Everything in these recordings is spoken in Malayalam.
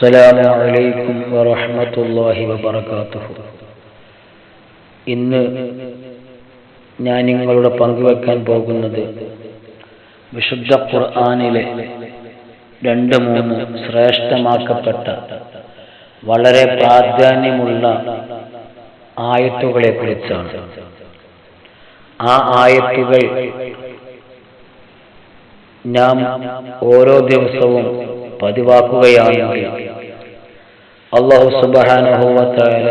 അസ്സലാം വലൈക്കും വറഹമത്തല്ലാഹി വബർക്കാത്തു ഇന്ന് ഞാൻ നിങ്ങളുടെ പങ്കുവെക്കാൻ പോകുന്നത് വിശുദ്ധ ഖുർആാനിലെ രണ്ട് മൂന്ന് ശ്രേഷ്ഠമാക്കപ്പെട്ട വളരെ പ്രാധാന്യമുള്ള ആയത്തുകളെ കുറിച്ചാണ് ആ ആയത്തുകൾ നാം ഓരോ ദിവസവും പതിവാക്കുകയാണെങ്കിൽ അള്ളാഹു സുബാനുഭവത്തായ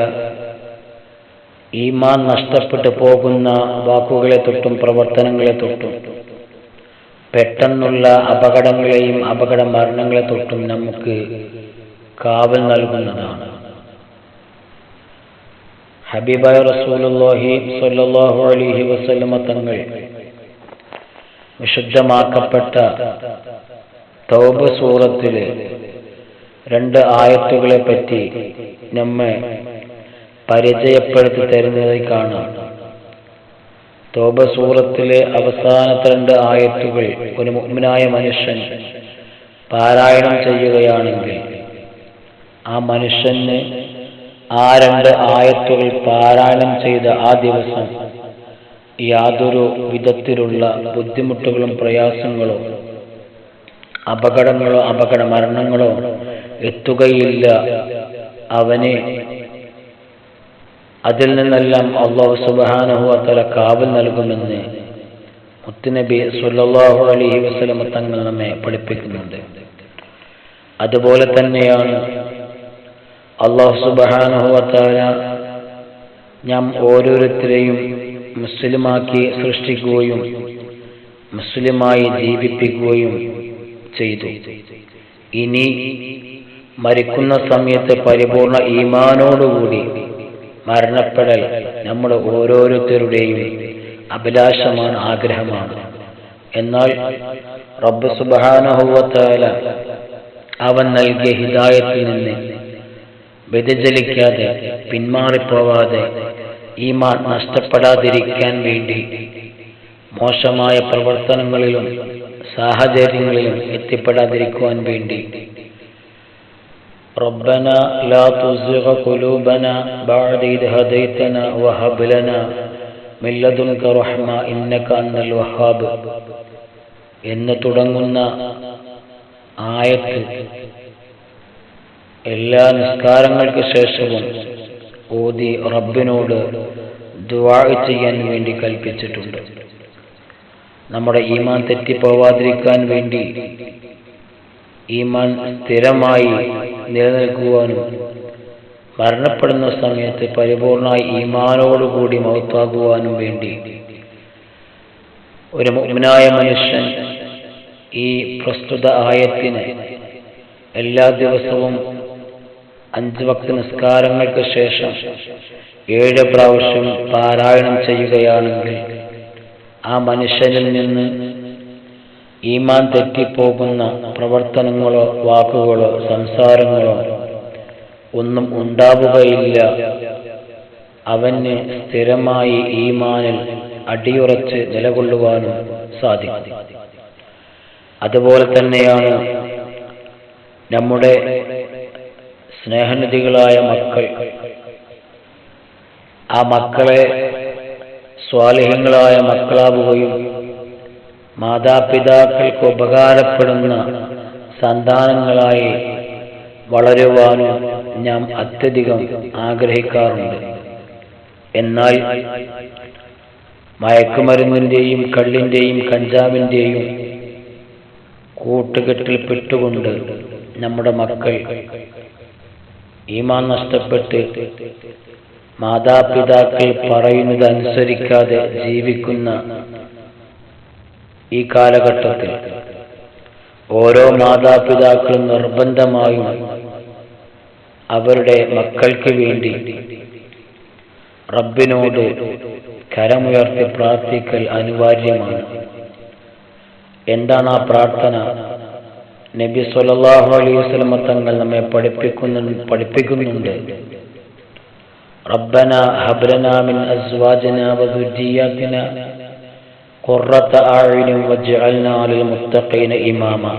ഈമാൻ നഷ്ടപ്പെട്ടു പോകുന്ന വാക്കുകളെ തൊട്ടും പ്രവർത്തനങ്ങളെ തൊട്ടും പെട്ടെന്നുള്ള അപകടങ്ങളെയും അപകട മരണങ്ങളെ തൊട്ടും നമുക്ക് കാവൽ നൽകുന്നതാണ്. ഹബീബായ റസൂലുള്ളാഹി സ്വല്ലല്ലാഹു അലൈഹി വസല്ലമ തങ്ങൾ വിശുദ്ധമാക്കപ്പെട്ട തൗബ സൂറത്തിലെ രണ്ട് ആയത്തുകളെ പറ്റി നമ്മെ പരിചയപ്പെടുത്തി തരുന്നതായി കാണാം. തോബ സൂറത്തിലെ അവസാനത്തെ രണ്ട് ആയത്തുകൾ ഒരു മുഗ്മനായ മനുഷ്യൻ പാരായണം ചെയ്യുകയാണെങ്കിൽ ആ മനുഷ്യന് ആ രണ്ട് ആയത്തുകൾ പാരായണം ചെയ്ത ആ ദിവസം യാതൊരു വിധത്തിലുള്ള ബുദ്ധിമുട്ടുകളും പ്രയാസങ്ങളോ അപകടങ്ങളോ അപകട മരണങ്ങളോ എത്തുകയില്ല. അവന് അതിൽ നിന്നെല്ലാം അള്ളാഹു സുബാനഹുഅത്തല കാവൽ നൽകുമെന്ന് മുത്തുനബി സുല്ലാഹു അലഹി വസ്ലമ തങ്ങൾ നമ്മെ പഠിപ്പിക്കുന്നുണ്ട്. അതുപോലെ തന്നെയാണ് അള്ളാഹു സുബാനഹുഅത്താല ഞാൻ ഓരോരുത്തരെയും മുസ്ലിമാക്കി സൃഷ്ടിക്കുകയും മുസ്ലിമായി ജീവിപ്പിക്കുകയും ചെയ്തു. ഇനി മരിക്കുന്ന സമയത്ത് പരിപൂർണ ഈമാനോടുകൂടി മരണപ്പെടൽ നമ്മുടെ ഓരോരുത്തരുടെയും അഭിലാഷമാണ് ആഗ്രഹമാണ്. എന്നാൽ റബ്ബ് സുബാനഹുവത്താല അവൻ നൽകിയ ഹിതായത്തിൽ നിന്ന് വ്യതിചലിക്കാതെ പിന്മാറിപ്പോവാതെ ഈമാൻ നഷ്ടപ്പെടാതിരിക്കാൻ വേണ്ടി മോശമായ പ്രവർത്തനങ്ങളിലും സാഹചര്യങ്ങളിലും എത്തിപ്പെടാതിരിക്കുവാൻ വേണ്ടി ربنا لا تزغ قلوبنا بعد إذ هديتنا وهب لنا من لدنك رحمة إنك أنت الوهاب എന്ന് തുടങ്ങുന്ന ആയത്ത് എല്ലാ നിസ്കാരങ്ങൾക്ക് ശേഷവും ഓതി റബ്ബിനോട് ദുവാ ചെയ്യാൻ വേണ്ടി കൽപ്പിച്ചിട്ടുണ്ട് നമ്മുടെ ഈമാൻ തെറ്റിപ്പോവാതിരിക്കാൻ വേണ്ടി ഈമാൻ സ്ഥിരമായി നിലനിൽക്കുവാനും മരണപ്പെടുന്ന സമയത്ത് പരിപൂർണമായി ഈമാനോടുകൂടി മൗത്താകുവാനും വേണ്ടി ഒരു മുഗ്നായ മനുഷ്യൻ ഈ പ്രസ്തുത ആയത്തിന് എല്ലാ ദിവസവും അഞ്ച് ഭക്ത നിസ്കാരങ്ങൾക്ക് ശേഷം ഏഴ് പ്രാവശ്യം പാരായണം ചെയ്യുകയാണെങ്കിൽ ആ മനുഷ്യനിൽ നിന്ന് ഈമാൻ തെറ്റിപ്പോകുന്ന പ്രവർത്തനങ്ങളോ വാക്കുകളോ സംസാരങ്ങളോ ഒന്നും ഉണ്ടാവുകയില്ല. അവന് സ്ഥിരമായി ഈമാനിൽ അടിയുറച്ച് നിലകൊള്ളുവാനും സാധിക്കും. അതുപോലെ തന്നെയാണ് നമ്മുടെ സ്നേഹനിധികളായ മക്കൾ. ആ മക്കളെ സ്വാലിഹങ്ങളായ മക്കളാവുകയും മാതാപിതാക്കൾക്ക് ഉപകാരപ്പെടുന്ന സന്താനങ്ങളായി വളരുവാനും ഞാൻ അത്യധികം ആഗ്രഹിക്കാറുണ്ട്. എന്നാൽ മയക്കുമരുന്നിന്റെയും കള്ളിന്റെയും കഞ്ചാവിന്റെയും കൂട്ടുകെട്ടിൽ പെട്ടുകൊണ്ട് നമ്മുടെ മക്കൾ ഈമാൻ നഷ്ടപ്പെട്ട് മാതാപിതാക്കൾ പറയുന്നത് അനുസരിക്കാതെ ജീവിക്കുന്ന ഈ കാലഘട്ടത്തിൽ ഓരോ മാതാപിതാക്കളും നിർബന്ധമായും അവരുടെ മക്കൾക്ക് വേണ്ടി റബ്ബിനോട് കരമുയർത്തി പ്രാർത്ഥിക്കൽ അനിവാര്യമാണ്. എന്താണ് ആ പ്രാർത്ഥന? നബി സല്ലല്ലാഹു അലൈഹി വസല്ലമ തങ്ങൾ നമ്മെ പഠിപ്പിക്കുന്നു പഠിപ്പിക്കുന്നുണ്ട് ربنا هب لنا من أزواجنا وذرياتنا قرة أعين واجعلنا للمتقين إماما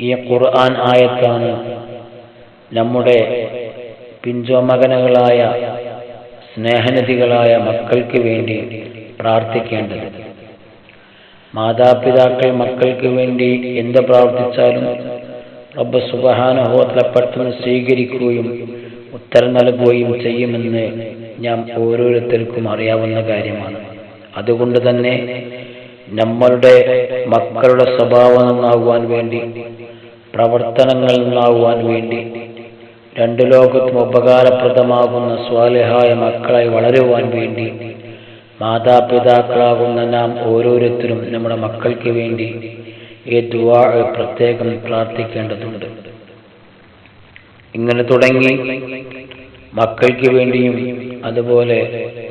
ഈ ഖുർആൻ ആയത്താണ് നമ്മുടെ പിഞ്ചോമകനുകളായ സ്നേഹനിധികളായ മക്കൾക്ക് വേണ്ടി പ്രാർത്ഥിക്കേണ്ടത് മാതാപിതാക്കൾ മക്കൾക്ക് വേണ്ടി എന്ത് പ്രാർത്ഥിച്ചാലും റബ്ബ് സുബഹാനഹോത്ര പെട്ടെന്ന് സ്വീകരിക്കുകയും ഉത്തരം നൽകുകയും ചെയ്യുമെന്ന് ഞാൻ ഓരോരുത്തർക്കും അറിയാവുന്ന കാര്യമാണ്. അതുകൊണ്ട് തന്നെ നമ്മളുടെ മക്കളുടെ സ്വഭാവം നന്നാകുവാൻ വേണ്ടി പ്രവർത്തനങ്ങൾ നന്നാകുവാൻ വേണ്ടി രണ്ടു ലോകത്തും ഉപകാരപ്രദമാകുന്ന സ്വാലിഹായ മക്കളായി വളരുവാൻ വേണ്ടി മാതാപിതാക്കളാകുന്ന നാം ഓരോരുത്തരും നമ്മുടെ മക്കൾക്ക് വേണ്ടി ഈ ദുവാ പ്രത്യേകം പ്രാർത്ഥിക്കേണ്ടതുണ്ട്. ഇങ്ങനെ തുടങ്ങി മക്കൾക്ക് വേണ്ടിയും അതുപോലെ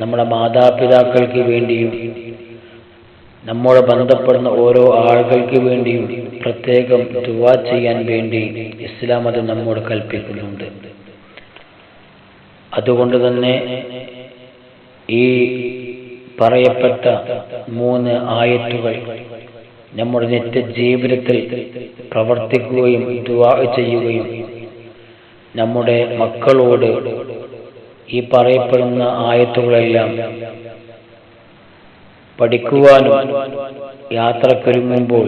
നമ്മുടെ മാതാപിതാക്കൾക്ക് വേണ്ടിയും നമ്മോട് ബന്ധപ്പെടുന്ന ഓരോ ആളുകൾക്ക് വേണ്ടിയും പ്രത്യേകം ദുവാ ചെയ്യാൻ വേണ്ടി ഇസ്ലാം അത് നമ്മോട് കൽപ്പിക്കുന്നുണ്ട്. അതുകൊണ്ട് തന്നെ ഈ പറയപ്പെട്ട മൂന്ന് ആയത്തുകൾ നമ്മുടെ നിത്യ ജീവിതത്തിൽ പ്രവർത്തിക്കുകയും ചെയ്യുകയും നമ്മുടെ മക്കളോട് ഈ പറയപ്പെടുന്ന ആയത്തുകളെല്ലാം പഠിക്കുവാനും യാത്രക്കൊരുങ്ങുമ്പോൾ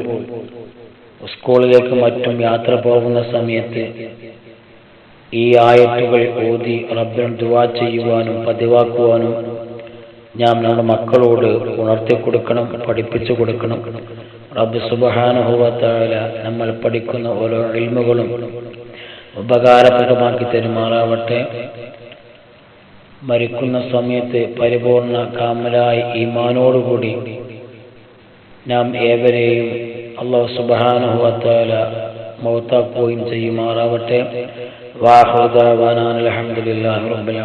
സ്കൂളിലേക്ക് മറ്റും യാത്ര പോകുന്ന സമയത്ത് ഈ ആയത്തുകൾ ഓതി റബ്ബൻ ദുവാ ചെയ്യുവാനും പതിവാക്കുവാനും ഞാൻ നമ്മുടെ മക്കളോട് ഉണർത്തി കൊടുക്കണം പഠിപ്പിച്ചു കൊടുക്കണം റബ്ബ് സുബഹാനുഭവത്തായ നമ്മൾ പഠിക്കുന്ന ഓരോ ഇൽമുകളും ഉപകാരപ്രദമാക്കി തരുമാറാവട്ടെ. മരിക്കുന്ന സമയത്ത് പരിപൂർണ കാമലായി ഈമാനോടുകൂടി നാം ഏവരെയും അള്ളാഹു സുബാനുഭവത്താല മൗത്താക്കുകയും ചെയ്യുമാറാവട്ടെ. വാഹുദാൻ റബ്ബിൽ റബ്ബുൽ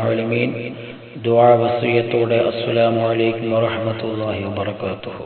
ദുആ വസിയത്തോടെ അസ്സലാമു അലൈക്കും വറഹ്മത്തുള്ളാഹി വബറകാതുഹു